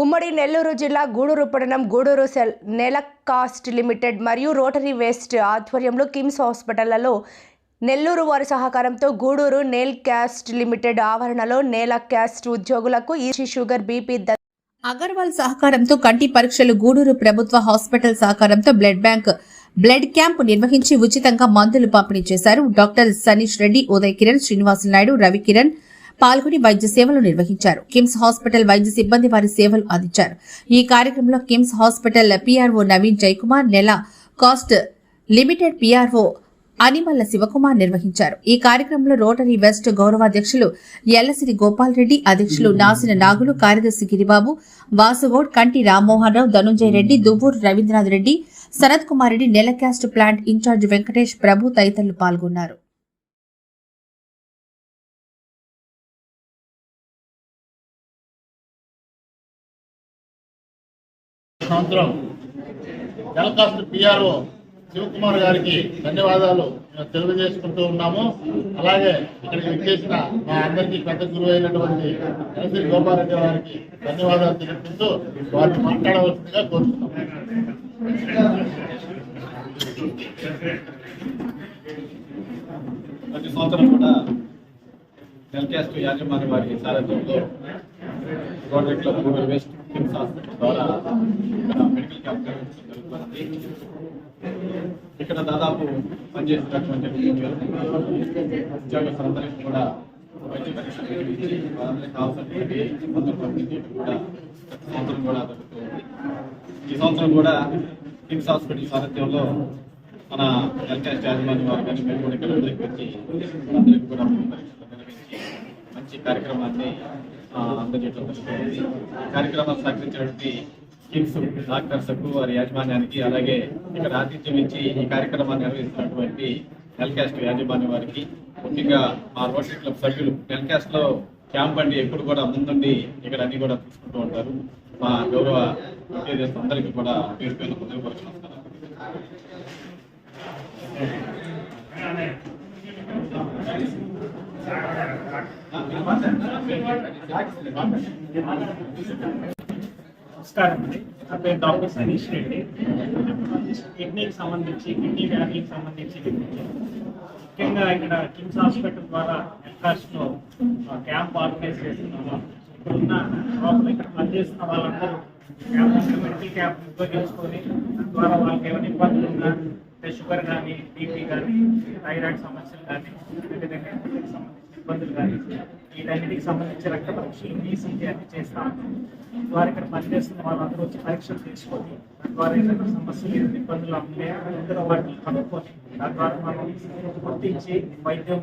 ఉమ్మడి నెల్లూరు జిల్లా గూడూరు పట్టణం గూడూరు సెల్ నెల కాస్ట్ లిమిటెడ్ మరియు రోటరీ వేస్ట్ ఆధ్వర్యంలో కిమ్స్ హాస్పిటళ్ళలో నెల్లూరు వారి సహకారంతో గూడూరు నేల్ క్యాస్ట్ లిమిటెడ్ ఆవరణలో నేల క్యాస్ట్ ఉద్యోగులకు ఈసీ షుగర్ బీపీ ద- అగర్వాల్ సహకారంతో కంటి పరీక్షలు గూడూరు ప్రభుత్వ హాస్పిటల్ సహకారంతో బ్లడ్ బ్యాంక్ బ్లడ్ క్యాంప్ నిర్వహించి ఉచితంగా మందులు పంపిణీ చేశారు డాక్టర్ సనీష్ రెడ్డి ఉదయ్ కిరణ్ శ్రీనివాసులు నాయుడు రవికిరణ్ పాల్గొని వైద్య సేవలు నిర్వహించారు. కిమ్స్ హాస్పిటల్ వైద్య సిబ్బంది వారి సేవలు అందించారు. ఈ కార్యక్రమంలో KIMS hospital PRO Naveen Jayakumar Nelcast limited PRO Animalla Sivakumar నిర్వహించారు. ఈ కార్యక్రమంలో రోటరీ వెస్ట్ గౌరవాధ్యక్షులు ఎల్లసిరి గోపాల్ రెడ్డి అధ్యక్షులు నాసిన నాగులు కార్యదర్శి Giribabu Vasugoud Kanti Rammohan Rao Dhanunjaya Reddy Duvvuru Ravindranath Reddy Sarath Kumar Reddy Nelcast plant incharge Venkatesh Prabhu తదితరులు పాల్గొన్నారు. సంవత్సరం జలకాస్ట్ పిఆర్ఓ శివకుమార్ గారికి ధన్యవాదాలు. మేము తెలియజేసుకుంటూ ఉన్నాము. అలాగే ఇక్కడికి వచ్చేసిన మా అందరికీ పెద్ద గురువు అయినటువంటి ఎలసిరి గోపాలరెడ్డి గారికి ధన్యవాదాలు తెలుపుతూ వారిని మాట్లాడవలసిందిగా కోరుతున్నాం ప్రతి సంవత్సరం కూడా జల్కాస్ట్ యాజమాన్య వారి సారథ్యంలో రోటరీ వేస్ట్ హాస్పిటల్ ద్వారా ఇక్కడ మెడికల్ క్యాంప్ ఇక్కడ దాదాపు పనిచేసినటువంటి ఉద్యోగస్తులందరికీ కూడా వైద్య పరీక్షలు నిర్వహించి వారందరికీ కావాల్సినటువంటి కూడా ప్రతి సంవత్సరం కూడా ఈ సంవత్సరం కూడా కిమ్స్ హాస్పిటల్ సారథ్యంలో మన ఎల్కాస్ట్ యాజమాన్యం వారు కానీ మేము కూడా ఇక్కడ వచ్చి కూడా పరీక్షలు నిర్వహించి మంచి కార్యక్రమాన్ని అందజేయడం జరుగుతుంది. ఈ కార్యక్రమాన్ని సహకరించినటువంటి స్కిమ్స్ డాక్టర్స్ వారి యాజమాన్యానికి అలాగే ఇక్కడ ఆతిథ్యం ఇచ్చి ఈ కార్యక్రమాన్ని నిర్వహిస్తున్నటువంటి నెల్కాస్ట్ యాజమాన్యం వారికి ముఖ్యంగా మా రోటరీ క్లబ్ సభ్యులు నెల్కాస్ట్లో క్యాంప్ అండి ఎప్పుడు కూడా ముందుండి ఇక్కడ అన్ని కూడా తీసుకుంటూ ఉంటారు. మా గౌరవ అందరికీ కూడా పేరు పేరు హృదయపూర్వక నమస్కారాలు. నమస్కారం అండి. నా పేరు డాక్టర్ సనీష్ రెడ్డి. కిడ్నీకి సంబంధించి కిడ్నీ వ్యాధికి సంబంధించి ముఖ్యంగా ఇక్కడ కిమ్స్ హాస్పిటల్ ద్వారా ఎల్కాస్ట్లో క్యాంప్ ఆర్గనైజ్ చేస్తున్నాము ఇప్పుడున్న లోపల ఇక్కడ పనిచేస్తున్న వాళ్ళందరూ క్యాంప్ మెడికల్ క్యాంప్ ఉపయోగించుకొని ద్వారా వాళ్ళకి ఏమైనా ఇబ్బందులు ఉన్నా షుగర్ కానీ బీపీ కానీ థైరాయిడ్ సమస్యలు కానీ అదేవిధంగా సంబంధించి ఇబ్బందులు కానీ వీటన్నిటికి సంబంధించి రక్త పరీక్షలు ఈసీజీ అన్ని చేస్తాము ద్వారా ఇక్కడ పనిచేస్తున్న వాళ్ళందరూ వచ్చి పరీక్షలు తీసుకొని తద్వారా ద్వారా ఏదైనా సమస్యలు ఏదైనా ఇబ్బందులు ఉంటే అందరూ వాటిని కనుక్కొని తద్వారా మనం గుర్తించి వైద్యం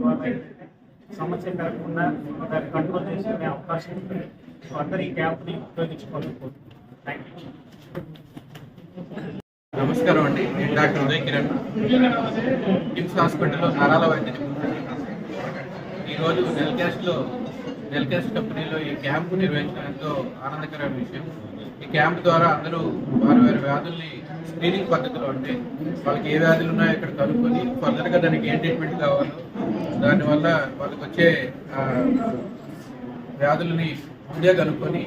ద్వారా సమస్య కలగకుండా దాన్ని కంట్రోల్ చేసుకునే అవకాశం ఉంది. సో అందరూ ఈ క్యాంప్ని ఉపయోగించుకోవాలి థ్యాంక్ యూ నమస్కారం అండి. నేను డాక్టర్ ఉదయ్ కిరణ్. కిమ్స్ హాస్పిటల్లో నరాల వైద్యం ఈరోజు నెల్కాస్ట్లో నెల్కాస్ట్ కంపెనీలో ఈ క్యాంపు నిర్వహించడం ఎంతో ఆనందకరమైన విషయం. ఈ క్యాంప్ ద్వారా అందరూ వారి వారి వ్యాధుల్ని స్క్రీనింగ్ పద్ధతిలో అంటే వాళ్ళకి ఏ వ్యాధులు ఉన్నాయో ఇక్కడ కనుక్కొని ఫర్దర్గా దానికి ఏం ట్రీట్మెంట్ కావాలో దానివల్ల వాళ్ళకి వచ్చే వ్యాధులని ముందే కనుక్కొని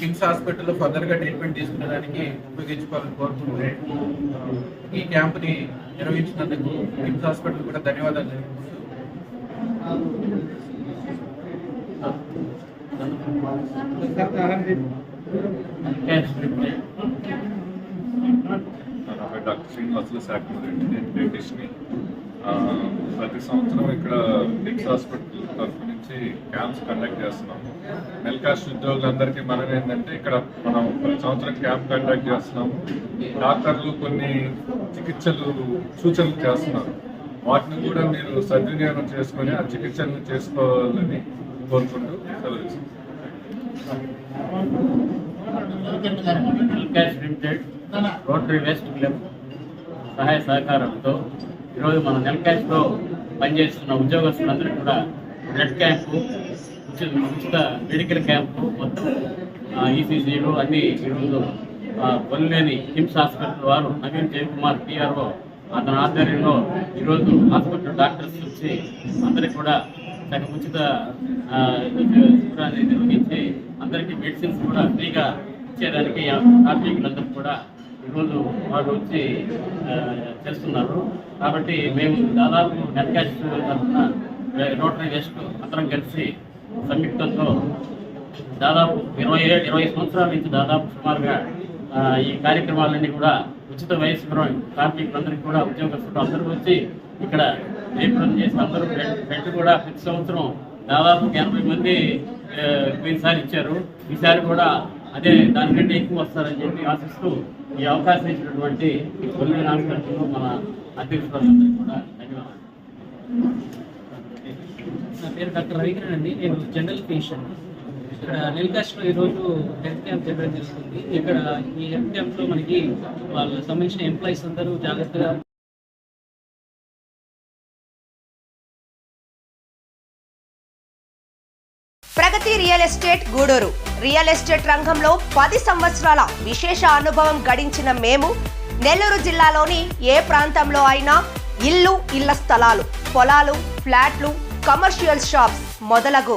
కిమ్స్ హాస్పిటల్లో ఫర్దర్గా ట్రీట్మెంట్ తీసుకునేదానికి ఉపయోగించుకోవాలని కోరుకుంటున్నాను. ఈ క్యాంప్ని నిర్వహించినందుకు కిమ్స్ హాస్పిటల్ కూడా ధన్యవాదాలు డాక్టర్ శ్రీనివాసులు శాఖమరెడ్డి నేను డెంటిస్ట్ని ప్రతి సంవత్సరం ఇక్కడ నిక్స్ హాస్పిటల్ తరఫు నుంచి క్యాంప్స్ కండక్ట్ చేస్తున్నాము. మెల్కాస్ట్ ఉద్యోగులందరికీ మనం ఏంటంటే ఇక్కడ మనం ప్రతి సంవత్సరం క్యాంప్ కండక్ట్ చేస్తున్నాము. డాక్టర్లు కొన్ని చికిత్సలు సూచనలు చేస్తున్నారు. వాటిని కూడా మీరు సద్వినియోగం చేసుకొని ఆ చికిత్సలను చేసుకోవాలని కోరుకుంటూ సెలవు లిమిటెడ్ రోటరీ వెస్ట్ క్లబ్ సహాయ సహకారంతో ఈరోజు మన నెల్కాష్లో పనిచేస్తున్న ఉద్యోగస్తులందరూ కూడా బ్లడ్ క్యాంపు ఉచిత ఉచిత మెడికల్ క్యాంపు మొత్తం ఈసీజీలు అన్ని ఈరోజు కొల్లేని కిమ్స్ హాస్పిటల్ వారు నవీన్ జయకుమార్ పిఆర్ఓ అతని ఆధ్వర్యంలో ఈరోజు హాస్పిటల్ డాక్టర్స్ వచ్చి అందరికి కూడా తన ఉచిత శిబిరాన్ని నిర్వహించి అందరికీ మెడిసిన్స్ కూడా ఫ్రీగా ఇచ్చేదానికి కార్మికులందరూ కూడా ఈరోజు వారు వచ్చి చేస్తున్నారు. కాబట్టి మేము దాదాపు నెట్ క్యాష్ తరఫున రోటరీ వెస్ట్ అందరం కలిసి సంయుక్తంతో దాదాపు ఇరవై ఇరవై సంవత్సరాల నుంచి దాదాపు సుమారుగా ఈ కార్యక్రమాలన్నీ కూడా ఉచిత వయసు కార్మికులందరికీ కూడా ఉద్యోగస్తులు అందరూ వచ్చి ఇక్కడ జయప్రదం చేసి అందరూ బెడ్ కూడా ప్రతి సంవత్సరం దాదాపు ఎనభై మంది పోయినసారి ఇచ్చారు. ఈసారి కూడా అదే దానికంటే ఎక్కువ వస్తారని చెప్పి ఆశిస్తూ ఈ అవకాశం ఇచ్చినటువంటి తొమ్మిది నాలుగు మన అధ్యక్షులందరికీ కూడా ధన్యవాదాలు. నా పేరు డాక్టర్ రవికిరణ్ అండి. నేను జనరల్ పేషెంట్ ఇక్కడ నెల్కాస్ట్లో ఈరోజు హెల్త్ క్యాంప్ జరగడం జరుగుతుంది. ఇక్కడ ఈ హెల్త్ క్యాంప్లో మనకి వాళ్ళకి సంబంధించిన ఎంప్లాయీస్ అందరూ జాగ్రత్తగా Pragati real estate Gudur. Real estate రంగంలో పది సంవత్సరాల విశేష అనుభవం గడించిన మేము నెల్లూరు జిల్లాలోని ఏ ప్రాంతంలో అయినా ఇల్లు ఇళ్ళ స్థలాలు పొలాలు ఫ్లాట్లు కమర్షియల్ షాప్స్ మొదలగు